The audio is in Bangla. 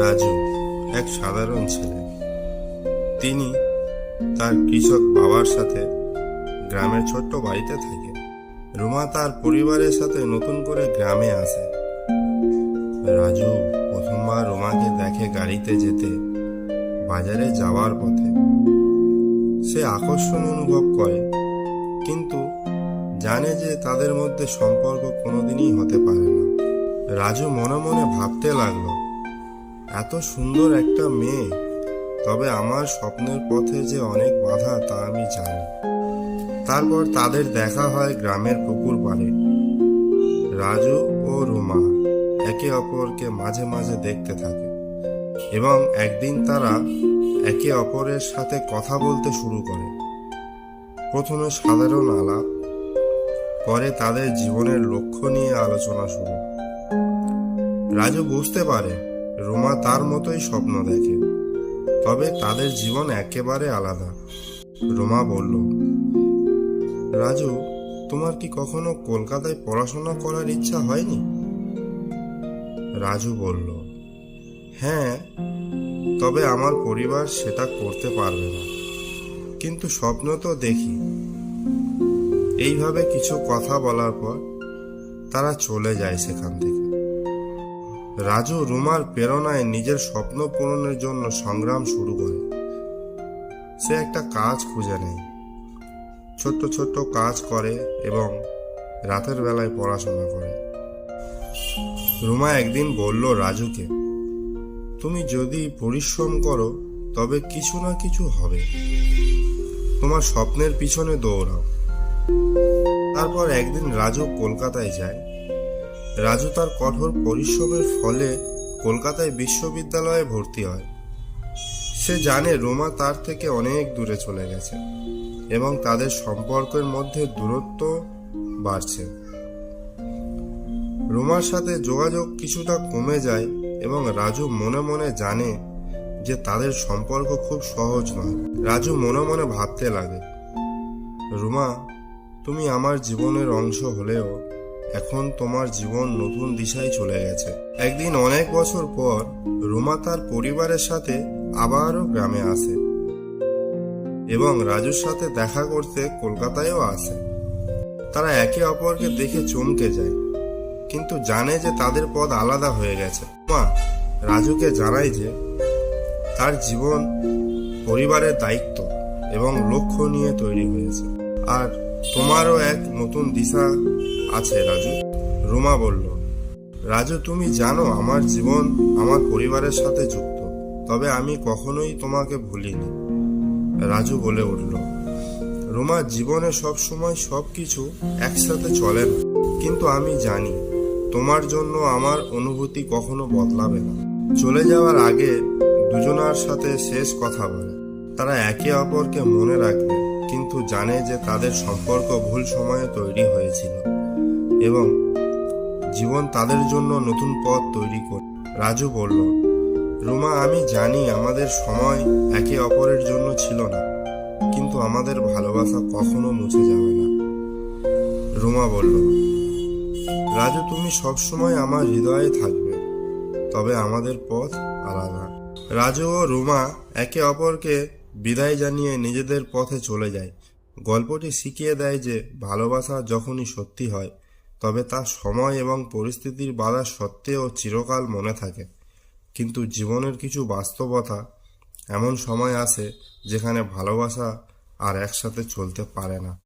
রাজু এক সাধারণ ছেলে। তিনি তার কৃষক বাবার সাথে গ্রামের ছোট্ট বাড়িতে থাকে রুমা তার পরিবারের সাথে নতুন করে গ্রামে আসে। রাজু প্রথমবার রুমাকে দেখে গাড়িতে যেতে বাজারে যাওয়ার পথে। সে আকর্ষণ অনুভব করে, কিন্তু জানে যে তাদের মধ্যে সম্পর্ক কোনোদিনই হতে পারে না। রাজু মনে মনে ভাবতে লাগল এত সুন্দর একটা মেয়ে, তবে আমার স্বপ্নের পথে যে অনেক বাধা তা আমি জানি। তারপর তাদের দেখা হয় গ্রামের পুকুর পাড়ে রাজু ও রুমা একে অপরকে মাঝে মাঝে দেখতে থাকে এবং একদিন তারা একে অপরের সাথে কথা বলতে শুরু করে। প্রথমে সাধারণ আলাপ, পরে তাদের জীবনের লক্ষ্য নিয়ে আলোচনা শুরু। রাজু বুঝতে পারে রুমা তার মতোই স্বপ্ন দেখে। তবে তাদের জীবন একেবারে আলাদা। রুমা বলল, রাজু, তোমার কি কখনো কলকাতায় পড়াশোনা করার ইচ্ছা হয়নি? রাজু বলল হ্যাঁ তবে আমার পরিবার সেটা করতে পারবে না। কিন্তু স্বপ্ন তো দেখি। এইভাবে কিছু কথা বলার পর তারা চলে যায় সেখান থেকে। রাজু রুমার প্রেরণায় নিজের স্বপ্ন পূরণের জন্য সংগ্রাম শুরু করে। সে একটা কাজ খুঁজে নেয়। ছোট্ট ছোট্ট কাজ করে এবং রাতের বেলায় পড়াশোনা করে। রুমা একদিন বলল রাজুকে, তুমি যদি পরিশ্রম করো, তবে কিছু না কিছু হবে। তোমার স্বপ্নের পিছনে দৌড়াও। তারপর একদিন রাজু কলকাতায় যায়। রাজু তার কঠোর পরিশ্রমের ফলে কলকাতায় বিশ্ববিদ্যালয়ে ভর্তি হয়। সে জানে রোমা তার থেকে অনেক দূরে চলে গেছে এবং তাদের সম্পর্কের মধ্যে দূরত্ব বাড়ছে। রোমার সাথে যোগাযোগ কিছুটা কমে যায় এবং রাজু মনে মনে জানে যে তাদের সম্পর্ক খুব সহজ নয়। রাজু মনে মনে ভাবতে লাগে, রুমা, তুমি আমার জীবনের অংশ হলেও এখন তোমার জীবন নতুন দিশায় চলে গেছে। একদিন অনেক বছর পর রুমা তার পরিবারের সাথে আবারও গ্রামে আসে এবং রাজুর সাথে দেখা করতে কলকাতায়ও আসে। তারা একে অপরকে দেখে চমকে যায়, কিন্তু জানে যে তাদের পথ আলাদা হয়ে গেছে। মা, রাজুকে জানায় যে তার জীবন পরিবারের দায়িত্ব এবং লক্ষ্য নিয়ে তৈরি হয়েছে। আর তোমারও এক নতুন দিশা আছে, রাজু। রুমা বলল, রাজু, তুমি জানো আমার জীবন আমার পরিবারের সাথে যুক্ত, তবে আমি কখনোই তোমাকে ভুলিনি। রাজু বলে উঠল, রুমা, জীবনে সব সময় সব কিছু একসাথে চলে না, কিন্তু আমি জানি তোমার জন্য আমার অনুভূতি কখনো বদলাবে না। চলে যাওয়ার আগে দুজনার সাথে শেষ কথা বলে। তারা একে অপরকে মনে রাখবে কিন্তু জানে যে তাদের সম্পর্ক ভুল সময়ে তৈরি হয়েছিল এবং জীবন তাদের জন্য নতুন পথ তৈরি করে, রাজু বলল, রুমা, আমি জানি আমাদের সময় একে অপরের জন্য ছিল না, কিন্তু আমাদের ভালোবাসা কখনো মুছে যাবে না। রুমা বলল, রাজু, তুমি সবসময় আমার হৃদয়ে থাকবে, তবে আমাদের পথ আলাদা। রাজু ও রুমা একে অপরকে বিদায় জানিয়ে নিজেদের পথে চলে যায়। গল্পটি শিখিয়ে দেয় যে ভালোবাসা যখনই সত্যি হয়, তবে তা সময় এবং পরিস্থিতির বাধা সত্ত্বেও চিরকাল মনে থাকে। কিন্তু জীবনের কিছু বাস্তবতা এমন সময় আসে যেখানে ভালোবাসা আর একসাথে চলতে পারে না।